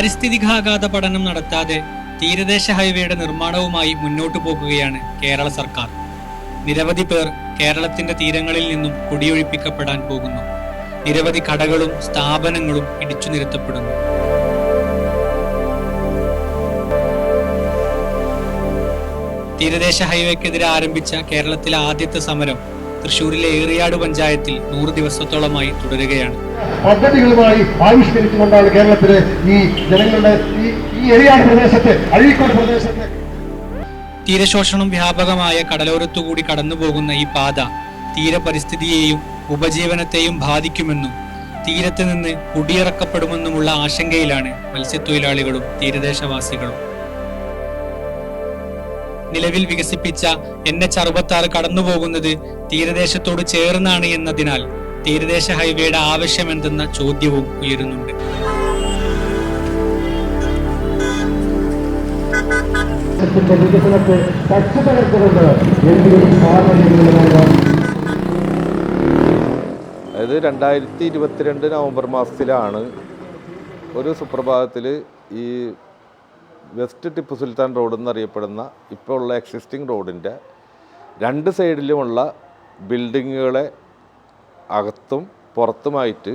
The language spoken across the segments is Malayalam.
പാരിസ്ഥിതികാഘാത പഠനം നടത്താതെ തീരദേശ ഹൈവേയുടെ നിർമ്മാണവുമായി മുന്നോട്ടു പോകുകയാണ് കേരള സർക്കാർ. നിരവധി പേർ കേരളത്തിന്റെ തീരങ്ങളിൽ നിന്നും കുടിയൊഴിപ്പിക്കപ്പെടാൻ പോകുന്നു. നിരവധി കടകളും സ്ഥാപനങ്ങളും ഇടിച്ചു നിരത്തപ്പെടുന്നു. തീരദേശ ഹൈവേക്കെതിരെ ആരംഭിച്ച കേരളത്തിലെ ആദ്യത്തെ സമരം തൃശൂരിലെ ഏറിയാട് പഞ്ചായത്തിൽ നൂറ് ദിവസത്തോളമായി തുടരുകയാണ്. പദ്ധതികളുമായി ആവിഷ്കരിച്ചുകൊണ്ടാണ് കേരളത്തിലെ ഈ ജനങ്ങളുടെ ഈ ഏറിയാട് പ്രദേശത്തെ അഴീക്കോട് പ്രദേശത്തെ തീരശോഷണം വ്യാപകമായ കടലോരത്തുകൂടി കടന്നുപോകുന്ന ഈ പാത തീരപരിസ്ഥിതിയെയും ഉപജീവനത്തെയും ബാധിക്കുമെന്നും തീരത്ത് നിന്ന് കുടിയിറക്കപ്പെടുമെന്നുമുള്ള ആശങ്കയിലാണ് മത്സ്യത്തൊഴിലാളികളും തീരദേശവാസികളും. നിലവിൽ വികസിപ്പിച്ച എൻ എച്ച് അറുപത്തി ആറ് കടന്നുപോകുന്നത് തീരദേശത്തോട് ചേർന്നാണ് എന്നതിനാൽ തീരദേശ ഹൈവേയുടെ ആവശ്യമെന്തെന്ന ചോദ്യവും ഉയരുന്നുണ്ട്. അതായത് രണ്ടായിരത്തി ഇരുപത്തിരണ്ട് നവംബർ മാസത്തിലാണ് ഒരു സുപ്രഭാതത്തിൽ ഈ വെസ്റ്റ് ടിപ്പു സുൽത്താൻ റോഡ് എന്നറിയപ്പെടുന്ന ഇപ്പോൾ ഉള്ള എക്സിസ്റ്റിംഗ് റോഡിന്റെ രണ്ട് സൈഡിലുമുള്ള ബിൽഡിങ്ങുകളെ അകത്തും പുറത്തുമായിട്ട്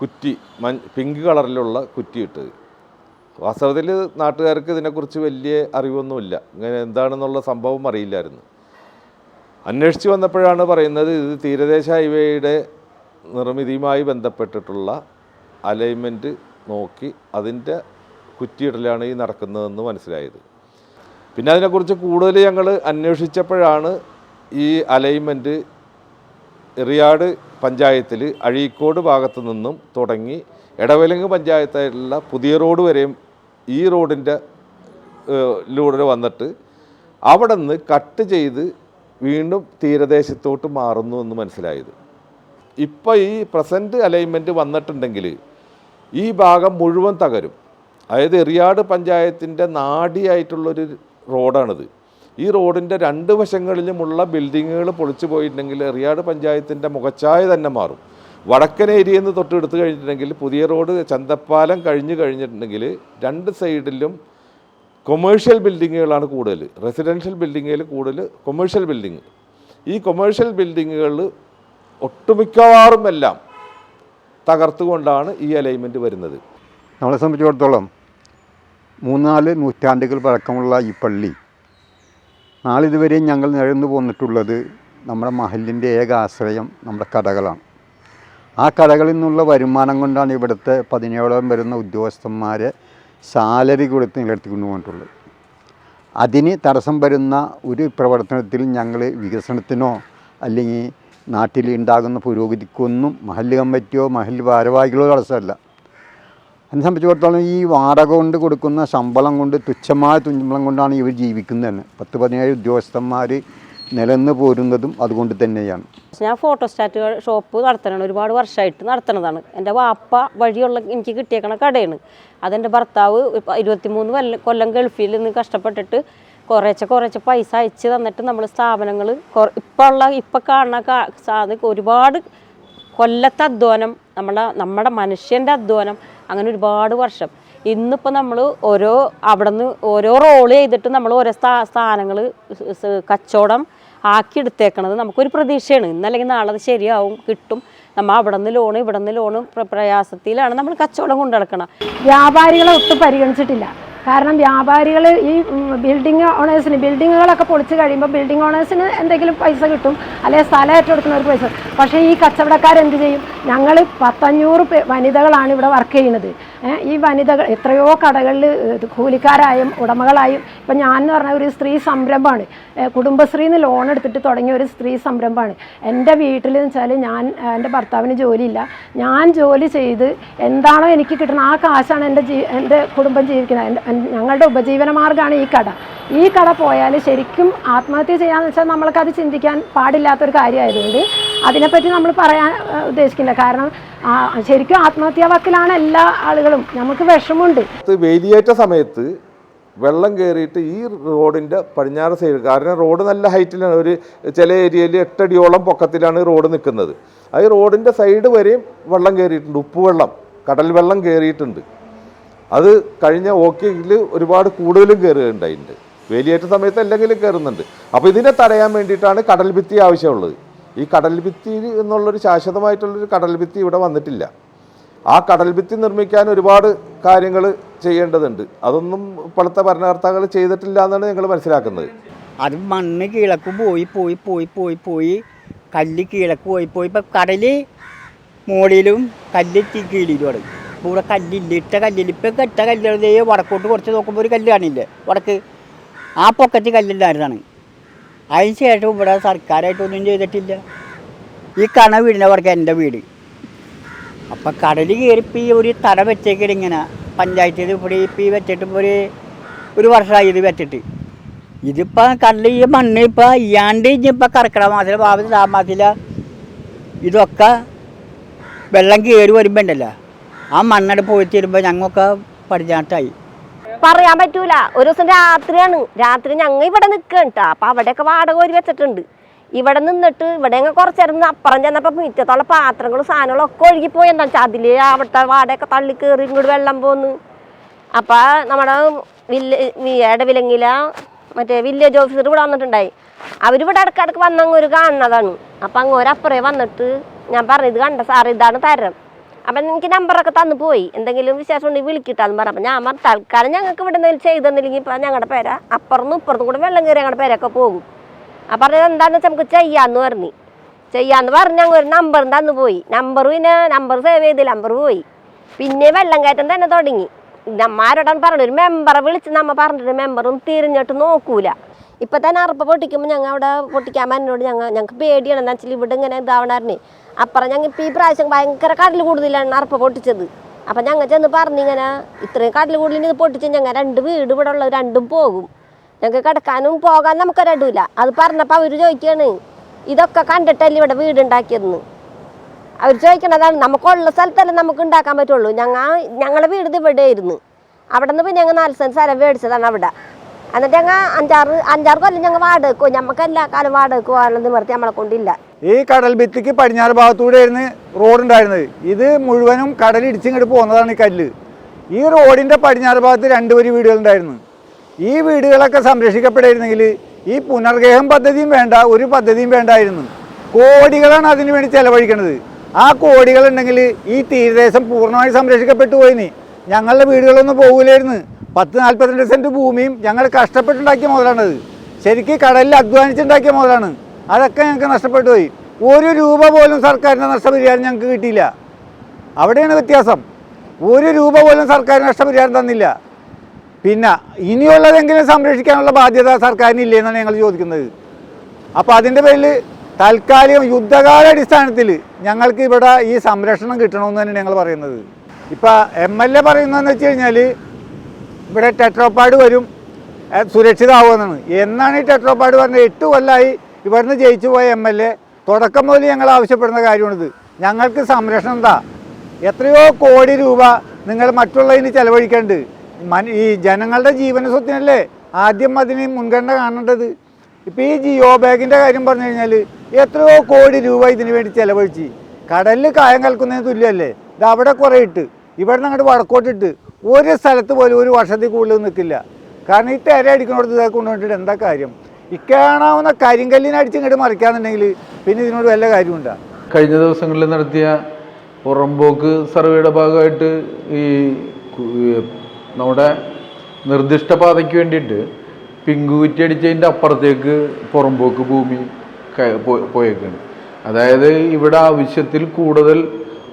കുറ്റി മ പിങ്ക് കളറിലുള്ള കുറ്റിയിട്ടത് വാസ്തവത്തിൽ നാട്ടുകാർക്ക് ഇതിനെക്കുറിച്ച് വലിയ അറിവൊന്നുമില്ല. ഇങ്ങനെ എന്താണെന്നുള്ള സംഭവം അറിയില്ലായിരുന്നു. അന്വേഷിച്ച് വന്നപ്പോഴാണ് പറയുന്നത് ഇത് തീരദേശ ഹൈവേയുടെ നിർമ്മിതിയുമായി ബന്ധപ്പെട്ടിട്ടുള്ള അലൈൻമെന്റ് നോക്കി അതിന്റെ കുറ്റിയിടലാണ് ഈ നടക്കുന്നതെന്ന് മനസ്സിലായത്. പിന്നെ അതിനെക്കുറിച്ച് കൂടുതൽ ഞങ്ങൾ അന്വേഷിച്ചപ്പോഴാണ് ഈ അലൈൻമെന്റ് എറിയാട് പഞ്ചായത്തിൽ അഴീക്കോട് ഭാഗത്തു നിന്നും തുടങ്ങി എടവലങ്ങ് പഞ്ചായത്തായിട്ടുള്ള പുതിയ റോഡ് വരെയും ഈ റോഡിന്റെ ലൂടെ വന്നിട്ട് അവിടെ നിന്ന് കട്ട് ചെയ്ത് വീണ്ടും തീരദേശത്തോട്ട് മാറുന്നു എന്ന് മനസ്സിലായത്. ഇപ്പോൾ ഈ പ്രസന്റ് അലൈൻമെന്റ് വന്നിട്ടുണ്ടെങ്കിൽ ഈ ഭാഗം മുഴുവൻ തകരും. അതായത് എറിയാട് പഞ്ചായത്തിന്റെ നാടിയായിട്ടുള്ളൊരു റോഡാണിത്. ഈ റോഡിന്റെ രണ്ട് വശങ്ങളിലുമുള്ള ബിൽഡിങ്ങുകൾ പൊളിച്ചു പോയിട്ടുണ്ടെങ്കിൽ എറിയാട് പഞ്ചായത്തിന്റെ മുഖച്ഛായ തന്നെ മാറും. വടക്കൻ ഏരിയയിൽ നിന്ന് തൊട്ട് എടുത്തു കഴിഞ്ഞിട്ടുണ്ടെങ്കിൽ പുതിയ റോഡ് ചന്തപ്പാലം കഴിഞ്ഞ് കഴിഞ്ഞിട്ടുണ്ടെങ്കിൽ രണ്ട് സൈഡിലും കൊമേഴ്ഷ്യൽ ബിൽഡിങ്ങുകളാണ് കൂടുതൽ. റെസിഡൻഷ്യൽ ബിൽഡിങ്ങുകൾ കൂടുതൽ കൊമേഴ്ഷ്യൽ ബിൽഡിങ് ഈ കൊമേഴ്ഷ്യൽ ബിൽഡിങ്ങുകൾ ഒട്ടുമിക്കവാറും എല്ലാം തകർത്തുകൊണ്ടാണ് ഈ അലൈൻമെന്റ് വരുന്നത്. നമ്മളെ സംബന്ധിച്ചിടത്തോളം മൂന്നാൽ നൂറ്റാണ്ടുകൾ പഴക്കമുള്ള ഈ പള്ളി. നാളിതുവരെ ഞങ്ങൾ നിഴന്നു പോന്നിട്ടുള്ളത് നമ്മുടെ മഹലിന്റെ ഏക ആശ്രയം നമ്മുടെ കടകളാണ് ആ കടകളിൽ നിന്നുള്ള വരുമാനം കൊണ്ടാണ് ഇവിടുത്തെ പതിനേഴോളം വരുന്ന ഉദ്യോഗസ്ഥന്മാരെ സാലറി കൊടുത്ത് നിലനിർത്തിക്കൊണ്ട് പോയിട്ടുള്ളത് അതിന് തടസ്സം വരുന്ന ഒരു പ്രവർത്തനത്തിൽ ഞങ്ങൾ വികസനത്തിനോ അല്ലെങ്കിൽ നാട്ടിൽ ഉണ്ടാകുന്ന പുരോഗതിക്കൊന്നും മഹല്ല് കമ്മിറ്റിയോ മഹല്ല് ഭാരവാഹികളോ തടസ്സമല്ല. എന്നെ സംബന്ധിച്ചിടത്തോളം ഈ വാടക കൊണ്ട് കൊടുക്കുന്ന ശമ്പളം കൊണ്ട് തുച്ഛമായ തുമ്പളം കൊണ്ടാണ് ഇവർ ജീവിക്കുന്നത് തന്നെ പത്ത് പതിനേഴ് ഉദ്യോഗസ്ഥന്മാർ നിലന്ന് പോരുന്നതും അതുകൊണ്ട് തന്നെയാണ്. ഞാൻ ഫോട്ടോസ്റ്റാറ്റ് ഷോപ്പ് നടത്തണതാണ് ഒരുപാട് വർഷമായിട്ട് നടത്തണതാണ്. എന്റെ വാപ്പ വഴിയുള്ള എനിക്ക് കിട്ടിയേക്കണ കടയാണ്. അതെന്റെ ഭർത്താവ് ഇരുപത്തിമൂന്ന് കൊല്ലം കൊല്ലം ഗൾഫിൽ നിന്ന് കഷ്ടപ്പെട്ടിട്ട് കുറേശ്ശെ കുറേശ്ശെ പൈസ അയച്ച് തന്നിട്ട് നമ്മൾ സ്ഥാപനങ്ങൾ ഇപ്പോൾ ഉള്ള ഇപ്പം കാണുന്ന സാധനം ഒരുപാട് കൊല്ലത്തെ അധ്വാനം നമ്മളെ നമ്മുടെ മനുഷ്യന്റെ അധ്വാനം അങ്ങനെ ഒരുപാട് വർഷം. ഇന്നിപ്പോൾ നമ്മൾ ഓരോ അവിടെ നിന്ന് ഓരോ റോൾ ചെയ്തിട്ട് നമ്മൾ ഓരോ സ്ഥാ സ്ഥാനങ്ങൾ കച്ചവടം ആക്കി എടുത്തേക്കണത് നമുക്കൊരു പ്രതീക്ഷയാണ്. ഇന്നല്ലെങ്കിൽ നാളെ അത് ശരിയാവും കിട്ടും. നമ്മൾ അവിടെ നിന്ന് ലോണ് ഇവിടെ നിന്ന് ലോണ് പ്രയാസത്തിലാണ് നമ്മൾ കച്ചവടം കൊണ്ടു നടക്കണം. വ്യാപാരികളെ ഒട്ടും പരിഗണിച്ചിട്ടില്ല. കാരണം വ്യാപാരികൾ ഈ ബിൽഡിംഗ് ഓണേഴ്സിന് ബിൽഡിങ്ങുകളൊക്കെ പൊളിച്ച് കഴിയുമ്പോൾ ബിൽഡിംഗ് ഓണേഴ്സിന് എന്തെങ്കിലും പൈസ കിട്ടും. അല്ലെങ്കിൽ സ്ഥലം ഏറ്റെടുക്കുന്നവർക്ക് പൈസ പക്ഷേ ഈ കച്ചവടക്കാരെന്ത് ചെയ്യും? ഞങ്ങൾ പത്തഞ്ഞൂറ് വനിതകളാണ് ഇവിടെ വർക്ക് ചെയ്യുന്നത്. ഈ വനിതകൾ എത്രയോ കടകളിൽ കൂലിക്കാരായും ഉടമകളായും ഇപ്പം ഞാൻ എന്ന് പറഞ്ഞ ഒരു സ്ത്രീ സംരംഭമാണ്. കുടുംബശ്രീ കുടുംബശ്രീന്ന് ലോൺ എടുത്തിട്ട് തുടങ്ങിയ ഒരു സ്ത്രീ സംരംഭമാണ്. എന്റെ വീട്ടിൽ എന്ന് വെച്ചാൽ ഞാൻ എന്റെ ഭർത്താവിന് ജോലിയില്ല. ഞാൻ ജോലി ചെയ്ത് എന്താണോ എനിക്ക് കിട്ടുന്ന ആ കാശാണ് എന്റെ ജീ എന്റെ കുടുംബം ജീവിക്കുന്നത്. ഞങ്ങളുടെ ഉപജീവന മാർഗമാണ് ഈ കട. ഈ കട പോയാൽ ശരിക്കും ആത്മഹത്യ ചെയ്യാന്ന് വെച്ചാൽ നമ്മൾക്കത് ചിന്തിക്കാൻ പാടില്ലാത്തൊരു കാര്യമായതുകൊണ്ട് അതിനെപ്പറ്റി നമ്മൾ പറയാൻ ഉദ്ദേശിക്കില്ല കാരണം ശരിക്കും ആത്മഹത്യാ വാക്കിലാണ് എല്ലാ ആളുകളും. നമുക്ക് വിഷമമുണ്ട്. വേലിയേറ്റ സമയത്ത് വെള്ളം കയറിയിട്ട് ഈ റോഡിന്റെ പടിഞ്ഞാറ് സൈഡ് കാരണം റോഡ് നല്ല ഹൈറ്റിലാണ്. ഒരു ചില ഏരിയയിൽ എട്ടടിയോളം പൊക്കത്തിലാണ് റോഡ് നിൽക്കുന്നത്. ആ റോഡിന്റെ സൈഡ് വരെയും വെള്ളം കയറിയിട്ടുണ്ട് ഉപ്പുവെള്ളം കടൽ വെള്ളം കയറിയിട്ടുണ്ട് അത് കഴിഞ്ഞ ഓക്കെയിൽ ഒരുപാട് കൂടുതലും കയറുകയുണ്ടായിട്ടുണ്ട് വേലിയേറ്റ സമയത്ത് എന്തെങ്കിലും കയറുന്നുണ്ട് അപ്പോൾ ഇതിനെ തടയാൻ വേണ്ടിയിട്ടാണ് കടൽ ഭിത്തി ആവശ്യമുള്ളത്. ഈ കടൽ ഭിത്തി എന്നുള്ളൊരു ശാശ്വതമായിട്ടുള്ളൊരു കടൽ ഭിത്തി ഇവിടെ വന്നിട്ടില്ല. ആ കടൽ ഭിത്തി നിർമ്മിക്കാൻ ഒരുപാട് കാര്യങ്ങൾ ചെയ്യേണ്ടതുണ്ട്. അതൊന്നും ഇപ്പോഴത്തെ ഭരണകർത്താക്കൾ ചെയ്തിട്ടില്ല എന്നാണ് ഞങ്ങൾ മനസ്സിലാക്കുന്നത്. അത് മണ്ണ് കിഴക്ക് പോയി പോയി പോയി പോയി പോയി. കല്ല് കിഴക്ക് പോയി പോയി. ഇപ്പം കടൽ മോളിലും കല്ല് കീഴിലും കീഴിലുമാണ് ഇപ്പം ഇവിടെ കല്ലില്ല. ഇട്ട കല്ലില്ല. ഇപ്പം ഇട്ട കല്ലുകളേ വടക്കോട്ട് കുറച്ച് നോക്കുമ്പോൾ ഒരു കല്ല് കാണില്ലേ? വടക്ക്. ആ പൊക്കറ്റ് കല്ലില്ലായിരുന്നാണ് അതിന് ശേഷം ഇവിടെ സർക്കാരായിട്ടൊന്നും ചെയ്തിട്ടില്ല. ഈ കണ വീടിന്റെ വടക്ക് എന്റെ വീട്. അപ്പം കടൽ കയറിപ്പോൾ ഈ ഒരു തട വെച്ചേക്കൽ ഇങ്ങനെ. പഞ്ചായത്തിൽ ഇവിടെ ഇപ്പം ഈ വെച്ചിട്ട് ഇപ്പോൾ ഒരു ഒരു വർഷമായി ഇത് വെച്ചിട്ട്. ഇതിപ്പോൾ കടൽ ഈ മണ്ണ് ഇപ്പോൾ ഇയാണ്ട് ഇനിയിപ്പോൾ കർക്കിടക മാസത്തിൽ ഭാവത്തിൽ ആ മാസത്തില ഇതൊക്കെ വെള്ളം കയറി വരുമ്പോൾ ഉണ്ടല്ലോ. ആ മണ്ണട പോയി തീരുമ്പോൾ ഞങ്ങൾക്ക് പടിഞ്ഞാട്ടായി പറയാൻ പറ്റൂല. ഒരു ദിവസം രാത്രിയാണ്. രാത്രി ഞങ്ങൾ ഇവിടെ നിൽക്കണം കേട്ടോ അപ്പൊ അവിടെയൊക്കെ വാടക ഒരു വെച്ചിട്ടുണ്ട്. ഇവിടെ നിന്നിട്ട് ഇവിടെ ഞങ്ങൾ അപ്പുറം ചെന്നപ്പോൾ മുറ്റത്തുള്ള പാത്രങ്ങളും സാധനങ്ങളും ഒക്കെ ഒഴുകിപ്പോയി എന്താ വെച്ചാൽ അതിൽ അവിടുത്തെ വാടകയൊക്കെ തള്ളി കയറി ഇങ്ങോട്ട് വെള്ളം പോന്ന്. അപ്പൊ നമ്മുടെ വില്ല ഇടവിലങ്ങില മറ്റേ വില്ലേജ് ഓഫീസർ ഇവിടെ വന്നിട്ടുണ്ടായി. അവരിവിടെ ഇടക്കിടക്ക് വന്നങ്ങ് ഒരു കാണുന്നതാണ്. അപ്പം അങ്ങ് ഒരപ്പുറേ വന്നിട്ട് ഞാൻ പറഞ്ഞു ഇത് കണ്ട സാർ ഇതാണ് തരം. അപ്പം എനിക്ക് നമ്പറൊക്കെ തന്നു പോയി. എന്തെങ്കിലും വിശേഷം ഉണ്ടെങ്കിൽ വിളിക്കിട്ടാന്ന് പറഞ്ഞു. ഞാൻ പറഞ്ഞു തൽക്കാലം ഞങ്ങൾക്ക് ഇവിടെ എന്തെങ്കിലും ചെയ്തെന്നില്ലെങ്കിൽ ഇപ്പം ഞങ്ങളുടെ പേര. അപ്പുറത്തും ഇപ്പുറത്തും കൂടെ വെള്ളം കയറി ഞങ്ങളുടെ പേരൊക്കെ പോകും. ആ പറഞ്ഞത് എന്താണെന്ന് വെച്ചാൽ നമുക്ക് ചെയ്യാന്ന് പറഞ്ഞു. ചെയ്യാന്ന് പറഞ്ഞ് ഞങ്ങൾ ഒരു നമ്പർ തന്നു പോയി. നമ്പർ പിന്നെ നമ്പർ സേവ് ചെയ്തില്ല നമ്പർ പോയി. പിന്നെ വെള്ളം കയറ്റം തന്നെ തുടങ്ങി. നമ്മാരോടാണ് പറഞ്ഞത്? ഒരു മെമ്പറെ വിളിച്ച് നമ്മ പറഞ്ഞിട്ട് മെമ്പറും തിരിഞ്ഞിട്ട് നോക്കൂല. ഇപ്പം തന്നെ അറുപ്പ പൊട്ടിക്കുമ്പോൾ ഞങ്ങൾ അവിടെ പൊട്ടിക്കാൻ പറഞ്ഞോട് ഞങ്ങൾ ഞങ്ങൾക്ക് പേടിയാണ്. എന്താ വെച്ചാൽ ഇവിടെ ഇങ്ങനെ ഇതാവണായിരുന്നേ അപ്പുറം ഞങ്ങൾ ഇപ്പം ഈ പ്രാവശ്യം ഭയങ്കര കടൽ കൂടുതലാണ് അറപ്പ പൊട്ടിച്ചത്. അപ്പം ഞങ്ങൾ ചെന്ന് പറഞ്ഞിങ്ങനെ ഇത്രയും കടൽ ഇത് പൊട്ടിച്ച് ഞങ്ങൾ രണ്ട് വീട് ഇവിടെ ഉള്ളത് രണ്ടും പോകും. ഞങ്ങൾക്ക് കിടക്കാനും പോകാൻ രണ്ടുമില്ല അത് പറഞ്ഞപ്പോൾ അവർ ചോദിക്കുകയാണ് ഇതൊക്കെ കണ്ടിട്ടല്ലേ ഇവിടെ വീടുണ്ടാക്കിയതെന്ന് അവർ ചോദിക്കണതാണ് നമുക്കുള്ള സ്ഥലത്തല്ലേ നമുക്ക് ഉണ്ടാക്കാൻ പറ്റുള്ളൂ. ഞങ്ങൾ ഞങ്ങളുടെ വീട് ഇവിടെ ആയിരുന്നു അവിടെ നിന്ന് പിന്നെ ഞങ്ങൾ നാല് സെന്റ് സ്ഥലം മേടിച്ചതാണ് അവിടെ. എന്നിട്ട് ഞങ്ങൾ അഞ്ചാറ് അഞ്ചാറ് കൊല്ലം ഞങ്ങൾ വാടകയ്ക്കോ ഞമ്മക്ക് എല്ലാ കാലം വാടകയ്ക്ക് പോകാനുള്ള നിവർത്തി നമ്മളെ കൊണ്ടില്ല. ഈ കടൽ ഭിത്തിക്ക് പടിഞ്ഞാറ് ഭാഗത്തൂടെ ആയിരുന്നു റോഡ് ഉണ്ടായിരുന്നത് ഇത് മുഴുവനും കടൽ ഇടിച്ചിങ്ങോട്ട് പോകുന്നതാണ് ഈ കല്ല്. ഈ റോഡിന്റെ പടിഞ്ഞാറ് ഭാഗത്ത് രണ്ട് വരി വീടുകളുണ്ടായിരുന്നു. ഈ വീടുകളൊക്കെ സംരക്ഷിക്കപ്പെടായിരുന്നെങ്കിൽ ഈ പുനർഗേഹം പദ്ധതിയും വേണ്ട ഒരു പദ്ധതിയും വേണ്ടായിരുന്നു. കോടികളാണ് അതിനു വേണ്ടി ചെലവഴിക്കുന്നത് ആ കോടികളുണ്ടെങ്കിൽ ഈ തീരദേശം പൂർണമായി സംരക്ഷിക്കപ്പെട്ടു പോയിനി. ഞങ്ങളുടെ വീടുകളൊന്നും പോകില്ലായിരുന്നു പത്ത് നാൽപ്പത്തിരണ്ട് സെന്റ് ഭൂമിയും ഞങ്ങൾ കഷ്ടപ്പെട്ടുണ്ടാക്കിയ മുതലാണത്. ശരിക്കും കടലിൽ അധ്വാനിച്ചുണ്ടാക്കിയ മുതലാണ്. അതൊക്കെ ഞങ്ങൾക്ക് നഷ്ടപ്പെട്ടു പോയി. ഒരു രൂപ പോലും സർക്കാരിന്റെ നഷ്ടപരിഹാരം ഞങ്ങൾക്ക് കിട്ടിയില്ല. അവിടെയാണ് വ്യത്യാസം. ഒരു രൂപ പോലും സർക്കാർ നഷ്ടപരിഹാരം തന്നില്ല. പിന്നെ ഇനിയുള്ളതെങ്കിലും സംരക്ഷിക്കാനുള്ള ബാധ്യത സർക്കാരിന് ഇല്ലെന്നാണ് ഞങ്ങൾ ചോദിക്കുന്നത്. അപ്പോൾ അതിന്റെ പേരിൽ താൽക്കാലികം യുദ്ധകാലാടിസ്ഥാനത്തിൽ ഞങ്ങൾക്ക് ഇവിടെ ഈ സംരക്ഷണം കിട്ടണമെന്ന് തന്നെ ഞങ്ങൾ പറയുന്നത്. ഇപ്പോൾ എം എൽ എ പറയുന്നതെന്ന് വെച്ച് കഴിഞ്ഞാൽ ഇവിടെ ടെട്രോപ്പാഡ് വരും സുരക്ഷിതമാവുമെന്നാണ് എന്നാണ്. ഈ ടെട്രോപ്പാഡ് പറഞ്ഞത്? എട്ട് കൊല്ലമായി ഇവിടുന്ന് ജയിച്ചു പോയ എം എൽ എ തുടക്കം മുതൽ ഞങ്ങൾ ആവശ്യപ്പെടുന്ന കാര്യമാണിത്. ഞങ്ങൾക്ക് സംരക്ഷണം എന്താ? എത്രയോ കോടി രൂപ നിങ്ങൾ മറ്റുള്ളതിന് ചെലവഴിക്കേണ്ടത് ഈ ജനങ്ങളുടെ ജീവന സ്വത്തിനല്ലേ ആദ്യം അതിന് മുൻഗണന കാണേണ്ടത്? ഇപ്പോൾ ഈ ജിയോ ബാഗിന്റെ കാര്യം പറഞ്ഞു കഴിഞ്ഞാൽ എത്രയോ കോടി രൂപ ഇതിന് വേണ്ടി ചെലവഴിച്ച്. കടലിൽ കായം കലക്കുന്നതിന് തുല്യമല്ലേ? ഇത് അവിടെ കുറേ ഇട്ട്. ഇവിടെ നിന്ന് അങ്ങോട്ട് വടക്കോട്ടിട്ട് ഒരു സ്ഥലത്ത് പോലും ഒരു വർഷത്തിൽ കൂടുതൽ നിൽക്കില്ല. കാരണം ഈ തിര അടിക്കുന്നിടത്ത് ഇതൊക്കെ കൊണ്ടുവന്നിട്ട് എന്താ കാര്യം? ഈ കാണാവുന്ന കരിങ്കല്ലിനെ അടിച്ച് ഇങ്ങോട്ട് മറിക്കാന്നുണ്ടെങ്കിൽ പിന്നെ ഇതിനോട് വല്ല കാര്യമുണ്ടോ? കഴിഞ്ഞ ദിവസങ്ങളിൽ നടത്തിയ പുറമ്പോക്ക് സർവേയുടെ ഭാഗമായിട്ട് ഈ നമ്മുടെ നിർദ്ദിഷ്ട പാതയ്ക്ക് വേണ്ടിയിട്ട് പിങ്കുകുറ്റി അടിച്ചതിന്റെ അപ്പുറത്തേക്ക് പുറമ്പോക്ക് ഭൂമി പോയേക്കാണ്. അതായത് ഇവിടെ ആവശ്യത്തിൽ കൂടുതൽ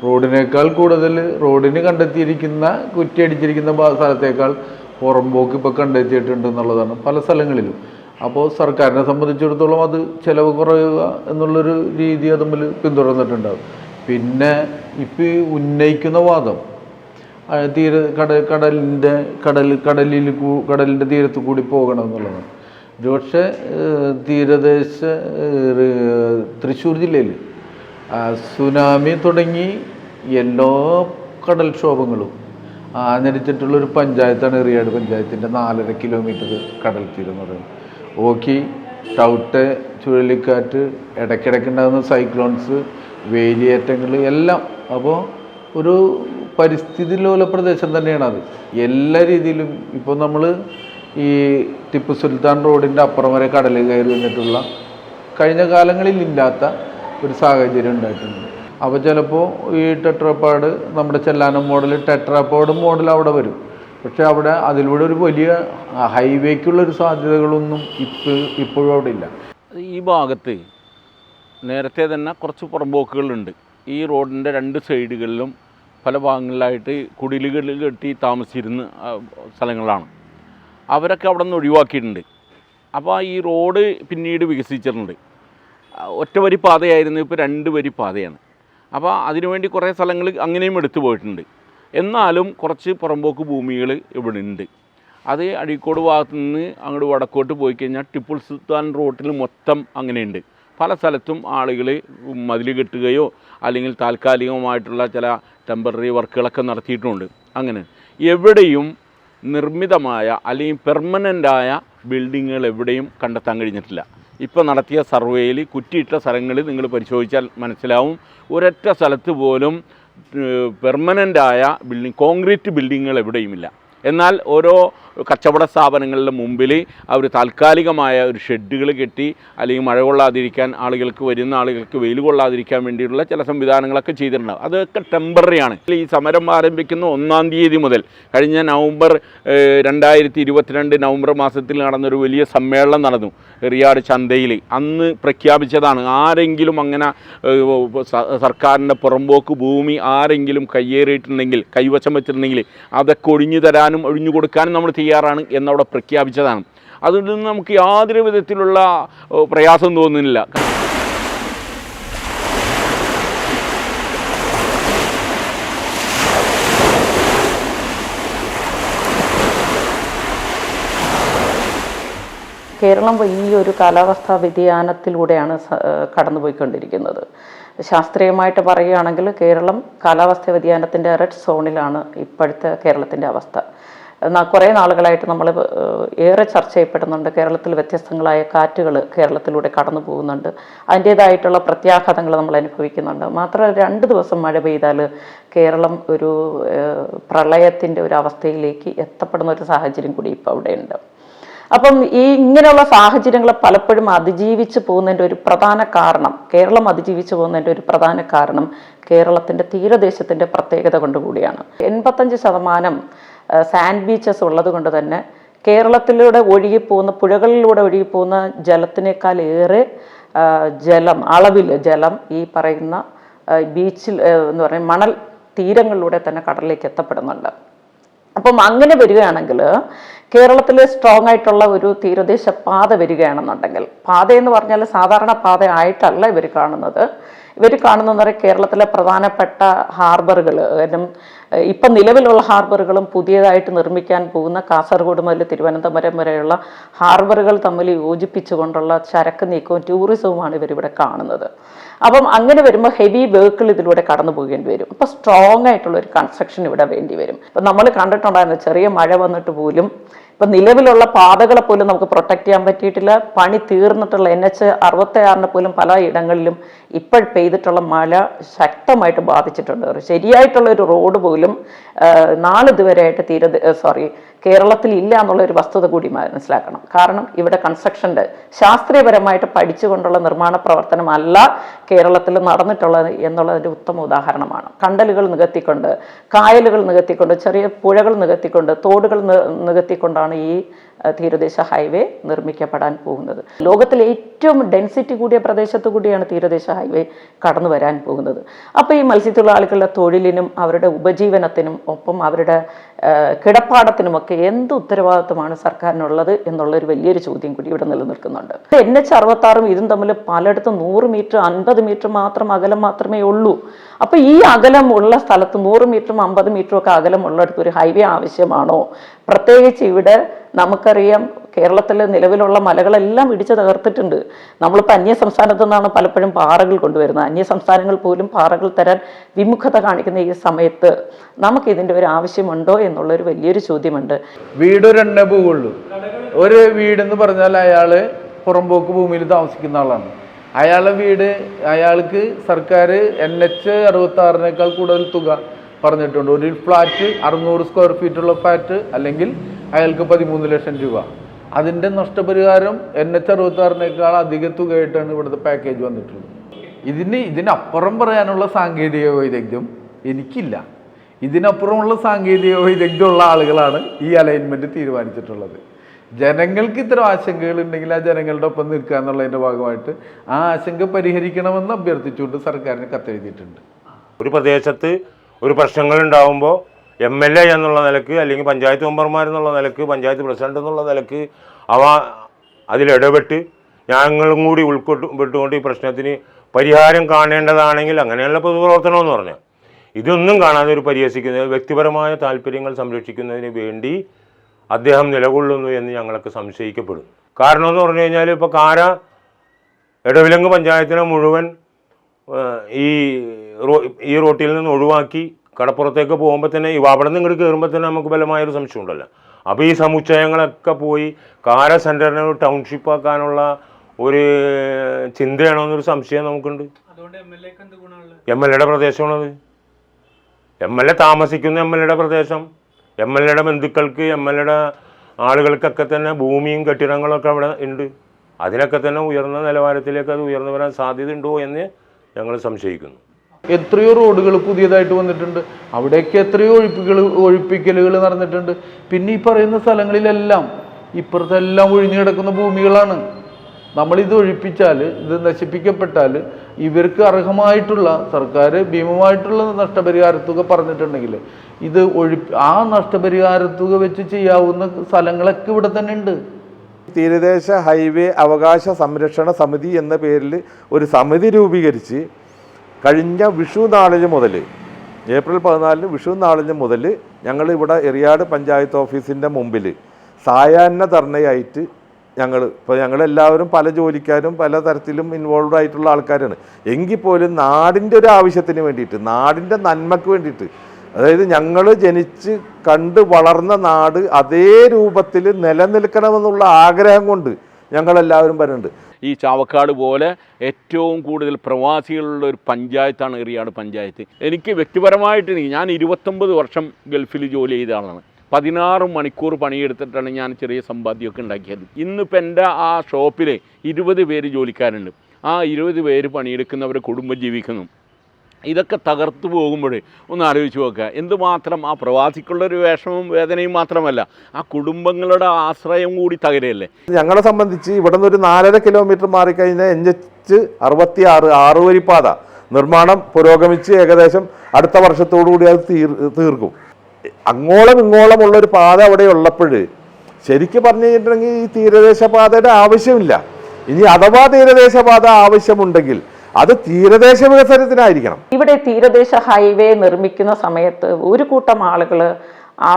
റോഡിനേക്കാൾ കൂടുതൽ റോഡിന് കണ്ടെത്തിയിരിക്കുന്ന കുറ്റി അടിച്ചിരിക്കുന്ന സ്ഥലത്തേക്കാൾ പുറമ്പോക്ക് ഇപ്പോൾ കണ്ടെത്തിയിട്ടുണ്ട് എന്നുള്ളതാണ് പല സ്ഥലങ്ങളിലും. അപ്പോൾ സർക്കാരിനെ സംബന്ധിച്ചിടത്തോളം അത് ചിലവ് കുറയുക എന്നുള്ളൊരു രീതി അതുമ്പിൽ പിന്തുടർന്നിട്ടുണ്ടാകും പിന്നെ ഇപ്പോൾ ഉന്നയിക്കുന്ന വാദം തീര കട കടലിന്റെ കടൽ കടലിൽ കടലിന്റെ തീരത്ത് കൂടി പോകണം എന്നുള്ളതാണ് ഒരുപക്ഷെ തീരദേശ തൃശ്ശൂർ ജില്ലയിൽ സുനാമി തുടങ്ങി എല്ലാ കടൽക്ഷോഭങ്ങളും ആനരിച്ചിട്ടുള്ളൊരു പഞ്ചായത്താണ് എറിയാട് പഞ്ചായത്തിന്റെ നാലര കിലോമീറ്റർ കടൽ തീരം എന്ന് പറയുന്നത്. ഓക്കി ടൗട്ട് ചുഴലിക്കാറ്റ് ഇടയ്ക്കിടയ്ക്ക് ഉണ്ടാകുന്ന സൈക്ലോൺസ് വേലിയേറ്റങ്ങൾ എല്ലാം. അപ്പോൾ ഒരു പരിസ്ഥിതി ലോല പ്രദേശം അത് എല്ലാ രീതിയിലും ഇപ്പോൾ നമ്മൾ ഈ ടിപ്പു സുൽത്താൻ റോഡിന്റെ അപ്പുറം വരെ കടൽ കയറി വന്നിട്ടുള്ള കഴിഞ്ഞ കാലങ്ങളിൽ ഇല്ലാത്ത ഒരു സാഹചര്യം ഉണ്ടായിട്ടുണ്ട്. അപ്പോൾ ചിലപ്പോൾ ഈ ടെട്രാപ്പാഡ് നമ്മുടെ ചെല്ലാനം മോഡൽ ടെട്രാപ്പാഡ് മോഡൽ അവിടെ വരും. പക്ഷേ അവിടെ അതിലൂടെ ഒരു വലിയ ഹൈവേക്കുള്ളൊരു സാധ്യതകളൊന്നും ഇപ്പോൾ ഇപ്പോഴും അവിടെ ഇല്ല. ഈ ഭാഗത്ത് നേരത്തെ തന്നെ കുറച്ച് പുറമ്പോക്കുകളുണ്ട്. ഈ റോഡിന്റെ രണ്ട് സൈഡുകളിലും പല ഭാഗങ്ങളിലായിട്ട് കുടിലുകളിൽ കെട്ടി താമസിച്ചിരുന്ന സ്ഥലങ്ങളാണ്. അവരൊക്കെ അവിടെ നിന്ന് ഒഴിവാക്കിയിട്ടുണ്ട്. അപ്പോൾ ഈ റോഡ് പിന്നീട് വികസിച്ചിട്ടുണ്ട്. ഒറ്റ വരി പാതയായിരുന്നു ഇപ്പോൾ രണ്ട് വരി പാതയാണ്. അപ്പോൾ അതിനുവേണ്ടി കുറേ സ്ഥലങ്ങൾ അങ്ങനെയും എടുത്തു പോയിട്ടുണ്ട്. എന്നാലും കുറച്ച് പുറമ്പോക്ക് ഭൂമികൾ ഇവിടെ ഉണ്ട് അത് അഴീക്കോട് ഭാഗത്ത് നിന്ന് അങ്ങോട്ട് വടക്കോട്ട് പോയി കഴിഞ്ഞാൽ ടിപ്പുൾ സുൽത്താൻ റോട്ടിൽ മൊത്തം അങ്ങനെയുണ്ട്. പല സ്ഥലത്തും ആളുകൾ മതിൽ കെട്ടുകയോ അല്ലെങ്കിൽ താൽക്കാലികമായിട്ടുള്ള ചില ടെമ്പററി വർക്കുകളൊക്കെ നടത്തിയിട്ടുണ്ട്. അങ്ങനെ എവിടെയും നിർമ്മിതമായ അല്ലെങ്കിൽ പെർമനന്റായ ബിൽഡിങ്ങുകൾ എവിടെയും കണ്ടെത്താൻ കഴിഞ്ഞിട്ടില്ല. ഇപ്പോൾ നടത്തിയ സർവേയിൽ കുറ്റിയിട്ട സ്ഥലങ്ങൾ നിങ്ങൾ പരിശോധിച്ചാൽ മനസ്സിലാവും. ഒരൊറ്റ സ്ഥലത്ത് പോലും പെർമനന്റായ ബിൽഡിംഗ് കോൺക്രീറ്റ് ബിൽഡിങ്ങുകൾ എവിടെയുമില്ല. എന്നാൽ ഓരോ കച്ചവട സ്ഥാപനങ്ങളുടെ മുമ്പിൽ അവർ താൽക്കാലികമായ ഒരു ഷെഡുകൾ കെട്ടി അല്ലെങ്കിൽ മഴ കൊള്ളാതിരിക്കാൻ ആളുകൾക്ക് വരുന്ന ആളുകൾക്ക് വെയിൽ കൊള്ളാതിരിക്കാൻ വേണ്ടിയിട്ടുള്ള ചില സംവിധാനങ്ങളൊക്കെ ചെയ്തിട്ടുണ്ടാകും അതൊക്കെ ടെമ്പററി ആണ്. ഈ സമരം ആരംഭിക്കുന്ന ഒന്നാം തീയതി മുതൽ കഴിഞ്ഞ നവംബർ രണ്ടായിരത്തി ഇരുപത്തിരണ്ട് നവംബർ മാസത്തിൽ നടന്നൊരു വലിയ സമ്മേളനം നടന്നു റിയാഡ് ചന്തയിൽ അന്ന് പ്രഖ്യാപിച്ചതാണ് ആരെങ്കിലും അങ്ങനെ സർക്കാരിന്റെ പുറമ്പോക്ക് ഭൂമി ആരെങ്കിലും കയ്യേറിയിട്ടുണ്ടെങ്കിൽ കൈവശം വെച്ചിട്ടുണ്ടെങ്കിൽ അതൊക്കെ ഒഴിഞ്ഞു തരാനും ഒഴിഞ്ഞു കൊടുക്കാനും നമ്മൾ തയ്യാറാണ് എന്നവിടെ പ്രഖ്യാപിച്ചതാണ്. അതുകൊണ്ട് നമുക്ക് യാതൊരു വിധത്തിലുള്ള പ്രയാസം തോന്നുന്നില്ല. കേരളം വലിയൊരു കാലാവസ്ഥാ വ്യതിയാനത്തിലൂടെയാണ് കടന്നുപോയിക്കൊണ്ടിരിക്കുന്നത്. ശാസ്ത്രീയമായിട്ട് പറയുകയാണെങ്കിൽ കേരളം കാലാവസ്ഥാ വ്യതിയാനത്തിന്റെ റെഡ് സോണിലാണ് ഇപ്പോഴത്തെ കേരളത്തിന്റെ അവസ്ഥ. കുറേ നാളുകളായിട്ട് നമ്മൾ ഏറെ ചർച്ച ചെയ്യപ്പെടുന്നുണ്ട് കേരളത്തിൽ വ്യത്യസ്തങ്ങളായ കാറ്റുകൾ കേരളത്തിലൂടെ കടന്നു പോകുന്നുണ്ട്. അതിന്റേതായിട്ടുള്ള പ്രത്യാഘാതങ്ങൾ നമ്മൾ അനുഭവിക്കുന്നുണ്ട്. മാത്രമല്ല രണ്ട് ദിവസം മഴ പെയ്താൽ കേരളം ഒരു പ്രളയത്തിന്റെ ഒരു അവസ്ഥയിലേക്ക് എത്തപ്പെടുന്ന ഒരു സാഹചര്യം കൂടി ഇപ്പോൾ അവിടെയുണ്ട്. അപ്പം ഈ ഇങ്ങനെയുള്ള സാഹചര്യങ്ങൾ പലപ്പോഴും അതിജീവിച്ച് പോകുന്നതിന്റെ ഒരു പ്രധാന കാരണം കേരളം അതിജീവിച്ച് പോകുന്നതിന്റെ ഒരു പ്രധാന കാരണം കേരളത്തിന്റെ തീരദേശത്തിന്റെ പ്രത്യേകത കൊണ്ടുകൂടിയാണ് എൺപത്തഞ്ച് ശതമാനം സാൻഡ് ബീച്ചസ് ഉള്ളത് കൊണ്ട് തന്നെ കേരളത്തിലൂടെ ഒഴുകിപ്പോകുന്ന പുഴകളിലൂടെ ഒഴുകിപ്പോകുന്ന ജലത്തിനേക്കാൾ ഏറെ ജലം അളവിൽ ജലം ഈ പറയുന്ന ബീച്ചിൽ എന്ന് പറയുന്ന മണൽ തീരങ്ങളിലൂടെ തന്നെ കടലിലേക്ക് എത്തപ്പെടുന്നുണ്ട്. അപ്പം അങ്ങനെ വരികയാണെങ്കിൽ കേരളത്തിൽ സ്ട്രോങ് ആയിട്ടുള്ള ഒരു തീരദേശ പാത വരികയാണെന്നുണ്ടെങ്കിൽ പാത എന്ന് പറഞ്ഞാൽ സാധാരണ പാത ആയിട്ടല്ല ഇവർ കാണുന്നത്. ഇവർ കാണുന്നതെന്ന് പറയുക കേരളത്തിലെ പ്രധാനപ്പെട്ട ഹാർബറുകൾ ഇപ്പം നിലവിലുള്ള ഹാർബറുകളും പുതിയതായിട്ട് നിർമ്മിക്കാൻ പോകുന്ന കാസർഗോഡ് മുതൽ തിരുവനന്തപുരം വരെയുള്ള ഹാർബറുകൾ തമ്മിൽ യോജിപ്പിച്ചുകൊണ്ടുള്ള ചരക്ക് നീക്കവും ടൂറിസവുമാണ് ഇവരിവിടെ കാണുന്നത്. അപ്പം അങ്ങനെ വരുമ്പോൾ ഹെവി വെഹിക്കിൾ ഇതിലൂടെ കടന്നു പോകേണ്ടി വരും. അപ്പോൾ സ്ട്രോങ് ആയിട്ടുള്ള ഒരു കൺസ്ട്രക്ഷൻ ഇവിടെ വേണ്ടി വരും. ഇപ്പം നമ്മൾ കണ്ടിട്ടുണ്ടായിരുന്നു ചെറിയ മഴ വന്നിട്ട് പോലും ഇപ്പം നിലവിലുള്ള പാതകളെ പോലും നമുക്ക് പ്രൊട്ടക്ട് ചെയ്യാൻ പറ്റിയിട്ടില്ല. പണി തീർന്നിട്ടുള്ള എൻ എച്ച് അറുപത്തി ആറിന് പോലും പല ഇടങ്ങളിലും ഇപ്പോൾ പെയ്തിട്ടുള്ള മഴ ശക്തമായിട്ട് ബാധിച്ചിട്ടുണ്ട്. ശരിയായിട്ടുള്ള ഒരു റോഡ് പോലും നാളിതുവരെയായിട്ട് തീര സോറി കേരളത്തിൽ ഇല്ല എന്നുള്ള ഒരു വസ്തുത കൂടി മനസ്സിലാക്കണം. കാരണം ഇവിടെ കൺസ്ട്രക്ഷന്റെ ശാസ്ത്രീയപരമായിട്ട് പഠിച്ചുകൊണ്ടുള്ള നിർമ്മാണ പ്രവർത്തനമല്ല കേരളത്തിൽ നടന്നിട്ടുള്ളത് എന്നുള്ളതിന്റെ ഉത്തമ ഉദാഹരണമാണ്. കണ്ടലുകൾ നികത്തിക്കൊണ്ട് കായലുകൾ നികത്തിക്കൊണ്ട് ചെറിയ പുഴകൾ നികത്തിക്കൊണ്ട് തോടുകൾ നികത്തിക്കൊണ്ടാണ് ഈ തീരദേശ ഹൈവേ നിർമ്മിക്കപ്പെടാൻ പോകുന്നത്. ലോകത്തിലെ ഏറ്റവും ഡെൻസിറ്റി കൂടിയ പ്രദേശത്തു കൂടിയാണ് തീരദേശ ഹൈവേ കടന്നു വരാൻ പോകുന്നത്. അപ്പോൾ ഈ മത്സ്യത്തൊഴിലാളികളുടെ തൊഴിലിനും അവരുടെ ഉപജീവനത്തിനും ഒപ്പം അവരുടെ കിടപ്പാടത്തിനുമൊക്കെ എന്ത് ഉത്തരവാദിത്വമാണ് സർക്കാരിനുള്ളത് എന്നുള്ളൊരു വലിയൊരു ചോദ്യം കൂടി ഇവിടെ നിലനിൽക്കുന്നുണ്ട്. എൻ എച്ച് അറുപത്താറും ഇതും തമ്മിൽ പലയിടത്തും നൂറ് മീറ്റർ അൻപത് മീറ്റർ മാത്രം അകലം മാത്രമേ ഉള്ളൂ. അപ്പോൾ ഈ അകലം ഉള്ള സ്ഥലത്ത് നൂറ് മീറ്ററും അമ്പത് മീറ്ററും ഒക്കെ അകലം അകലമുള്ളിടത്ത് ഒരു ഹൈവേ ആവശ്യമാണോ? പ്രത്യേകിച്ച് ഇവിടെ നമുക്കറിയാം കേരളത്തിൽ നിലവിലുള്ള മലകളെല്ലാം ഇടിച്ചു തകർത്തിട്ടുണ്ട്. നമ്മളിപ്പോൾ അന്യ സംസ്ഥാനത്തു നിന്നാണ് പലപ്പോഴും പാറകൾ കൊണ്ടുവരുന്നത്. അന്യ സംസ്ഥാനങ്ങൾ പോലും പാറകൾ തരാൻ വിമുഖത കാണിക്കുന്ന ഈ സമയത്ത് നമുക്ക് ഇതിന്റെ ഒരു ആവശ്യമുണ്ടോ എന്നുള്ളൊരു വലിയൊരു ചോദ്യമുണ്ട്. വീടൊരെണ്ണ പോവുള്ളൂ. ഒരു വീടെന്ന് പറഞ്ഞാൽ അയാൾ പുറമ്പോക്ക് ഭൂമിയിൽ താമസിക്കുന്ന ആളാണ്. അയാളെ വീട് അയാൾക്ക് സർക്കാർ എൻ എച്ച് അറുപത്തി ആറിനേക്കാൾ കൂടുതൽ തുക പറഞ്ഞിട്ടുണ്ട്. ഒരു ഫ്ലാറ്റ് അറുന്നൂറ് സ്ക്വയർ ഫീറ്റുള്ള ഫ്ലാറ്റ് അല്ലെങ്കിൽ അയാൾക്ക് പതിമൂന്ന് ലക്ഷം രൂപ. അതിന്റെ നഷ്ടപരിഹാരം എൻ എച്ച് അറുപത്താറിനേക്കാൾ അധിക തുകയായിട്ടാണ് ഇവിടുത്തെ പാക്കേജ് വന്നിട്ടുള്ളത്. ഇതിന് ഇതിനപ്പുറം പറയാനുള്ള സാങ്കേതിക വൈദഗ്ധ്യം എനിക്കില്ല. ഇതിനപ്പുറമുള്ള സാങ്കേതിക വൈദഗ്ധ്യമുള്ള ആളുകളാണ് ഈ അലൈൻമെന്റ് തീരുമാനിച്ചിട്ടുള്ളത്. ജനങ്ങൾക്ക് ഇത്തരം ആശങ്കകൾ ഉണ്ടെങ്കിൽ ആ ജനങ്ങളുടെ ഒപ്പം നിൽക്കുക എന്നുള്ളതിന്റെ ഭാഗമായിട്ട് ആ ആശങ്ക പരിഹരിക്കണമെന്ന് അഭ്യർത്ഥിച്ചുകൊണ്ട് സർക്കാരിന് കത്തെഴുതിയിട്ടുണ്ട്. ഒരു പ്രദേശത്ത് ഒരു പ്രശ്നങ്ങൾ ഉണ്ടാകുമ്പോൾ എം എൽ എ എന്നുള്ള നിലയ്ക്ക് അല്ലെങ്കിൽ പഞ്ചായത്ത് മെമ്പർമാർ എന്നുള്ള നിലയ്ക്ക് പഞ്ചായത്ത് പ്രസിഡന്റ് എന്നുള്ള നിലയ്ക്ക് അവ അതിലിടപെട്ട് ഞങ്ങളും കൂടി ഉൾക്കൊണ്ടുകൊണ്ട് ഈ പ്രശ്നത്തിന് പരിഹാരം കാണേണ്ടതാണെങ്കിൽ അങ്ങനെയുള്ള പൊതുപ്രവർത്തനം എന്ന് പറഞ്ഞാൽ ഇതൊന്നും കാണാതെ ഒരു പരിഹസിക്കുന്നത് വ്യക്തിപരമായ താല്പര്യങ്ങൾ സംരക്ഷിക്കുന്നതിന് വേണ്ടി അദ്ദേഹം നിലകൊള്ളുന്നു എന്ന് ഞങ്ങൾക്ക് സംശയിക്കപ്പെടും. കാരണം എന്ന് പറഞ്ഞു കഴിഞ്ഞാൽ ഇപ്പോൾ കാര എടവിലങ്ങ് പഞ്ചായത്തിനെ മുഴുവൻ ഈ ഈ റോട്ടിൽ നിന്ന് ഒഴിവാക്കി കടപ്പുറത്തേക്ക് പോകുമ്പോൾ തന്നെ ഈ അവിടെ നിന്ന് ഇങ്ങോട്ട് കയറുമ്പോൾ തന്നെ നമുക്ക് ബലമായൊരു സംശയം ഉണ്ടല്ലോ അപ്പോൾ ഈ സമുച്ചയങ്ങളൊക്കെ പോയി കാര സെന്ററിനെ ഒരു ടൗൺഷിപ്പ് ആക്കാനുള്ള ഒരു ചിന്തയാണോ എന്നൊരു സംശയം നമുക്കുണ്ട്. എം എൽ എയുടെ പ്രദേശമാണത്. എം എൽ എ താമസിക്കുന്ന എം എൽ എയുടെ പ്രദേശം. എം എൽ എയുടെ ബന്ധുക്കൾക്ക് എം എൽ എയുടെ ആളുകൾക്കൊക്കെ തന്നെ ഭൂമിയും കെട്ടിടങ്ങളൊക്കെ അവിടെ ഉണ്ട് അതിനൊക്കെ തന്നെ ഉയർന്ന നിലവാരത്തിലേക്ക് അത് ഉയർന്നു വരാൻ സാധ്യതയുണ്ടോ എന്ന് ഞങ്ങൾ സംശയിക്കുന്നു. എത്രയോ റോഡുകൾ പുതിയതായിട്ട് വന്നിട്ടുണ്ട്. അവിടെയൊക്കെ എത്രയോ ഒഴിപ്പിക്കൽ ഒഴിപ്പിക്കലുകൾ നടന്നിട്ടുണ്ട്. പിന്നെ ഈ പറയുന്ന സ്ഥലങ്ങളിലെല്ലാം ഇപ്പുറത്തെല്ലാം ഒഴിഞ്ഞു കിടക്കുന്ന ഭൂമികളാണ്. നമ്മളിത് ഒഴിപ്പിച്ചാൽ ഇത് നശിപ്പിക്കപ്പെട്ടാൽ ഇവർക്ക് അർഹമായിട്ടുള്ള സർക്കാർ ഭീമമായിട്ടുള്ള നഷ്ടപരിഹാര തുക പറഞ്ഞിട്ടുണ്ടെങ്കിൽ ഇത് ഒഴി ആ നഷ്ടപരിഹാര തുക വെച്ച് ചെയ്യാവുന്ന സ്ഥലങ്ങളൊക്കെ ഇവിടെ തന്നെ ഉണ്ട്. തീരദേശ ഹൈവേ അവകാശ സംരക്ഷണ സമിതി എന്ന പേരിൽ ഒരു സമിതി രൂപീകരിച്ച് കഴിഞ്ഞ വിഷു നാളിന് മുതൽ ഏപ്രിൽ പതിനാലിന് വിഷു നാളിന് മുതൽ ഞങ്ങൾ ഇവിടെ എറിയാട് പഞ്ചായത്ത് ഓഫീസിന്റെ മുമ്പിൽ സായാഹ്ന ധർണയായിട്ട് ഞങ്ങൾ ഇപ്പോൾ ഞങ്ങളെല്ലാവരും പല ജോലിക്കാരും പല തരത്തിലും ഇൻവോൾവ് ആയിട്ടുള്ള ആൾക്കാരാണ്. എങ്കിൽ പോലും നാടിന്റെ ഒരു ആവശ്യത്തിന് വേണ്ടിയിട്ട് നാടിന്റെ നന്മയ്ക്ക് വേണ്ടിയിട്ട് അതായത് ഞങ്ങൾ ജനിച്ച് കണ്ട് വളർന്ന നാട് അതേ രൂപത്തിൽ നിലനിൽക്കണമെന്നുള്ള ആഗ്രഹം കൊണ്ട് ഞങ്ങളെല്ലാവരും വരുന്നുണ്ട്. ഈ ചാവക്കാട് പോലെ ഏറ്റവും കൂടുതൽ പ്രവാസികളുള്ള ഒരു പഞ്ചായത്താണ് എറിയാട് പഞ്ചായത്ത്. എനിക്ക് വ്യക്തിപരമായിട്ട് ഞാൻ ഇരുപത്തൊമ്പത് വർഷം ഗൾഫിൽ ജോലി ചെയ്ത ആളാണ്. പതിനാറ് മണിക്കൂർ പണിയെടുത്തിട്ടാണ് ഞാൻ ചെറിയ സമ്പാദ്യമൊക്കെ ഉണ്ടാക്കിയത്. ഇന്നിപ്പോൾ എന്റെ ആ ഷോപ്പിൽ ഇരുപത് പേര് ജോലിക്കാരുണ്ട്. ആ ഇരുപത് പേര് പണിയെടുക്കുന്നവരെ കുടുംബം ജീവിക്കുന്നു ഇതൊക്കെ തകർത്തു പോകുമ്പോൾ ഒന്ന് ആലോചിച്ച് നോക്കുക. എന്തുമാത്രം ആ പ്രവാസിക്കുള്ളൊരു വിഷമവും വേദനയും മാത്രമല്ല ആ കുടുംബങ്ങളുടെ ആശ്രയം കൂടി തകരയല്ലേ ഞങ്ങളെ സംബന്ധിച്ച് ഇവിടെ നിന്ന് ഒരു നാലര കിലോമീറ്റർ മാറിക്കഴിഞ്ഞാൽ എൻ എച്ച് അറുപത്തി ആറ് ആറുവരിപ്പാത നിർമ്മാണം പുരോഗമിച്ച് ഏകദേശം അടുത്ത വർഷത്തോടു കൂടി അത് തീർ തീർക്കും. അങ്ങോളം ഇങ്ങോളം ഉള്ള ഒരു പാത അവിടെ ഉള്ളപ്പോൾ ശരിക്കും പറഞ്ഞു കഴിഞ്ഞിട്ടുണ്ടെങ്കിൽ ഈ തീരദേശ പാതയുടെ ആവശ്യമില്ല. ഇനി അഥവാ തീരദേശ പാത ആവശ്യമുണ്ടെങ്കിൽ അത് തീരദേശ വികസനത്തിനായിരിക്കണം. ഇവിടെ തീരദേശ ഹൈവേ നിർമ്മിക്കുന്ന സമയത്ത് ഒരു കൂട്ടം ആളുകൾ ആ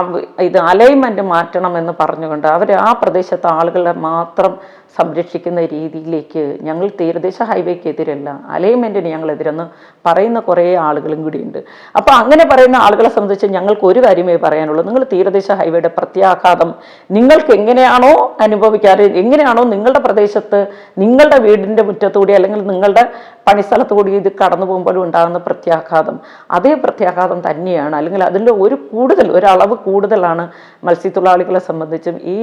അലൈൻമെന്റ് മാറ്റണം എന്ന് പറഞ്ഞുകൊണ്ട് അവർ ആ പ്രദേശത്തെ ആളുകളെ മാത്രം സംരക്ഷിക്കുന്ന രീതിയിലേക്ക് ഞങ്ങൾ തീരദേശ ഹൈവേക്കെതിരല്ല അലൈൻമെന്റിന് ഞങ്ങൾ എതിരെന്ന് പറയുന്ന കുറേ ആളുകളും കൂടിയുണ്ട്. അപ്പോൾ അങ്ങനെ പറയുന്ന ആളുകളെ സംബന്ധിച്ച് ഞങ്ങൾക്ക് ഒരു കാര്യമേ പറയാനുള്ളൂ. നിങ്ങൾ തീരദേശ ഹൈവേയുടെ പ്രത്യാഘാതം നിങ്ങൾക്ക് എങ്ങനെയാണോ അനുഭവിക്കാറ് എങ്ങനെയാണോ നിങ്ങളുടെ പ്രദേശത്ത് നിങ്ങളുടെ വീടിന്റെ മുറ്റത്തൂടി അല്ലെങ്കിൽ നിങ്ങളുടെ പണിസ്ഥലത്തുകൂടി ഇത് കടന്നു പോകുമ്പോഴും ഉണ്ടാകുന്ന പ്രത്യാഘാതം. അതേ പ്രത്യാഘാതം തന്നെയാണ്. അല്ലെങ്കിൽ അതിന്റെ ഒരു കൂടുതൽ ഒരളവ് കൂടുതലാണ് മത്സ്യത്തൊഴിലാളികളെ സംബന്ധിച്ചും ഈ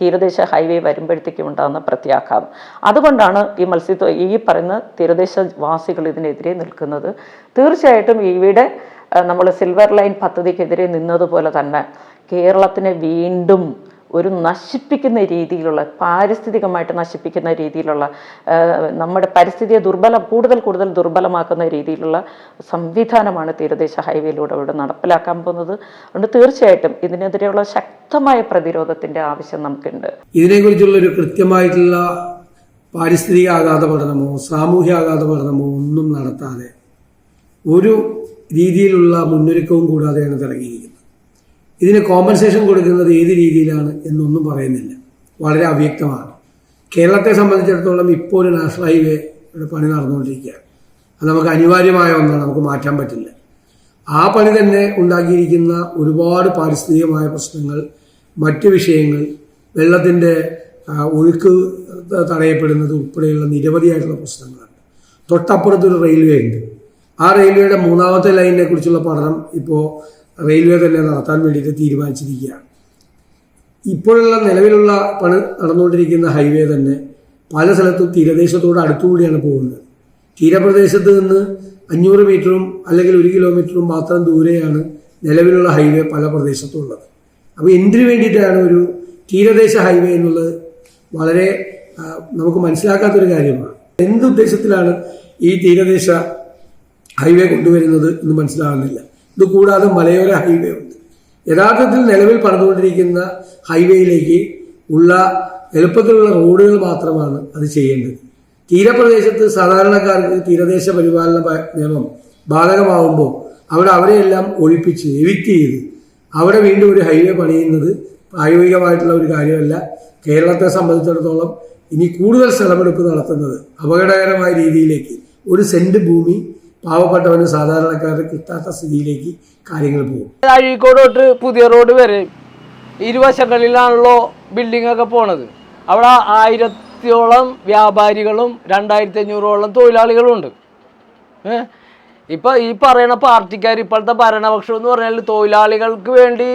തീരദേശ ഹൈവേ വരുമ്പോഴത്തേക്കും ഉണ്ടാകുന്ന പ്രത്യാഘാതം. അതുകൊണ്ടാണ് ഈ മത്സ്യത്വ ഈ പറയുന്ന തീരദേശവാസികൾ ഇതിനെതിരെ നിൽക്കുന്നത്. തീർച്ചയായിട്ടും ഇവിടെ നമ്മൾ സിൽവർ ലൈൻ പദ്ധതിക്കെതിരെ നിന്നതുപോലെ തന്നെ കേരളത്തിനെ വീണ്ടും ഒരു നശിപ്പിക്കുന്ന രീതിയിലുള്ള പാരിസ്ഥിതികമായിട്ട് നശിപ്പിക്കുന്ന രീതിയിലുള്ള നമ്മുടെ പരിസ്ഥിതിയെ ദുർബല കൂടുതൽ കൂടുതൽ ദുർബലമാക്കുന്ന രീതിയിലുള്ള സംവിധാനമാണ് തീരദേശ ഹൈവേയിലൂടെ ഇവിടെ നടപ്പിലാക്കാൻ പോകുന്നത്. അതുകൊണ്ട് തീർച്ചയായിട്ടും ഇതിനെതിരെയുള്ള ശക്തമായ പ്രതിരോധത്തിന്റെ ആവശ്യം നമുക്കുണ്ട്. ഇതിനെക്കുറിച്ചുള്ള ഒരു കൃത്യമായിട്ടുള്ള പാരിസ്ഥിതിക ആഘാത പഠനമോ സാമൂഹ്യ ആഘാത പഠനമോ ഒന്നും നടത്താതെ ഒരു രീതിയിലുള്ള മുന്നൊരുക്കവും കൂടാതെയാണ് ഇത് ഇറങ്ങിയിരിക്കുന്നത് ഇതിന് കോമ്പൻസേഷൻ കൊടുക്കുന്നത് ഏത് രീതിയിലാണ് എന്നൊന്നും പറയുന്നില്ല. വളരെ അവ്യക്തമാണ്. കേരളത്തെ സംബന്ധിച്ചിടത്തോളം ഇപ്പോൾ ഒരു നാഷണൽ ഹൈവേ ഇവിടെ പണി നടന്നുകൊണ്ടിരിക്കുകയാണ്. അത് നമുക്ക് അനിവാര്യമായ ഒന്നാണ് നമുക്ക് മാറ്റാൻ പറ്റില്ല. ആ പണി തന്നെ ഉണ്ടാക്കിയിരിക്കുന്ന ഒരുപാട് പാരിസ്ഥിതികമായ പ്രശ്നങ്ങൾ മറ്റ് വിഷയങ്ങൾ വെള്ളത്തിന്റെ ഒഴുക്ക് തടയപ്പെടുന്നത് ഉൾപ്പെടെയുള്ള നിരവധിയായിട്ടുള്ള പ്രശ്നങ്ങളുണ്ട്. തൊട്ടപ്പുറത്തൊരു റെയിൽവേ ഉണ്ട്. ആ റെയിൽവേയുടെ മൂന്നാമത്തെ ലൈനിനെ കുറിച്ചുള്ള പഠനം ഇപ്പോൾ റെയിൽവേ തന്നെ നടത്താൻ വേണ്ടിയിട്ട് തീരുമാനിച്ചിരിക്കുകയാണ്. ഇപ്പോഴുള്ള നിലവിലുള്ള പണി നടന്നുകൊണ്ടിരിക്കുന്ന ഹൈവേ തന്നെ പല സ്ഥലത്തും തീരദേശത്തോട് അടുത്തുകൂടിയാണ് പോകുന്നത്. തീരപ്രദേശത്ത് നിന്ന് അഞ്ഞൂറ് മീറ്ററും അല്ലെങ്കിൽ ഒരു കിലോമീറ്ററും മാത്രം ദൂരെയാണ് നിലവിലുള്ള ഹൈവേ പല പ്രദേശത്തും ഉള്ളത് അപ്പോൾ എന്തിനു വേണ്ടിയിട്ടാണ് ഒരു തീരദേശ ഹൈവേ എന്നുള്ളത് വളരെ നമുക്ക് മനസ്സിലാക്കാത്തൊരു കാര്യമാണ്. എന്തുദ്ദേശത്തിലാണ് ഈ തീരദേശ ഹൈവേ കൊണ്ടുവരുന്നത് എന്ന് മനസ്സിലാകുന്നില്ല. ഇത് കൂടാതെ മലയോര ഹൈവേ ഉണ്ട്. യഥാർത്ഥത്തിൽ നിലവിൽ പറഞ്ഞുകൊണ്ടിരിക്കുന്ന ഹൈവേയിലേക്ക് ഉള്ള എളുപ്പത്തിലുള്ള റോഡുകൾ മാത്രമാണ് അത് ചെയ്യേണ്ടത്. തീരപ്രദേശത്ത് സാധാരണക്കാർക്ക് തീരദേശ പരിപാലന നിയമം ബാധകമാവുമ്പോൾ അവിടെ അവരെയെല്ലാം ഒഴിപ്പിച്ച് എവിക്റ്റ് ചെയ്ത് അവിടെ വീണ്ടും ഒരു ഹൈവേ പണിയുന്നത് പ്രായോഗികമായിട്ടുള്ള ഒരു കാര്യമല്ല. കേരളത്തെ സംബന്ധിച്ചിടത്തോളം ഇനി കൂടുതൽ സ്ഥലമെടുപ്പ് നടത്തുന്നത് അപകടകരമായ രീതിയിലേക്ക് ഒരു സെന്റ് ഭൂമി പാവപ്പെട്ടവന് സാധാരണക്കാർക്ക് കിട്ടാത്ത സ്ഥിതിയിലേക്ക് കാര്യങ്ങൾ പോകും. അഴീക്കോടോട്ട് പുതിയ റോഡ് വരെ ഇരുവശങ്ങളിലാണല്ലോ ബിൽഡിംഗ് ഒക്കെ പോണത്. അവിടെ ആയിരത്തിയോളം വ്യാപാരികളും രണ്ടായിരത്തി അഞ്ഞൂറോളം തൊഴിലാളികളും ഉണ്ട് ഏഹ് ഇപ്പം ഈ പറയുന്ന പാർട്ടിക്കാർ ഇപ്പോഴത്തെ ഭരണപക്ഷം എന്ന് പറഞ്ഞാൽ തൊഴിലാളികൾക്ക് വേണ്ടി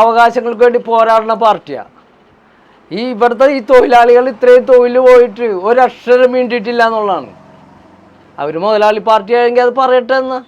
അവകാശങ്ങൾക്ക് വേണ്ടി പോരാടുന്ന പാർട്ടിയാണ് ഈ ഇവിടുത്തെ ഈ തൊഴിലാളികൾ ഇത്രയും തൊഴിൽ പോയിട്ട് ഒരക്ഷരം വേണ്ടിയിട്ടില്ല എന്നുള്ളതാണ്. അവർ മുതലാളി പാർട്ടി ആയെങ്കിൽ അത് പറയട്ടെ എന്ന്.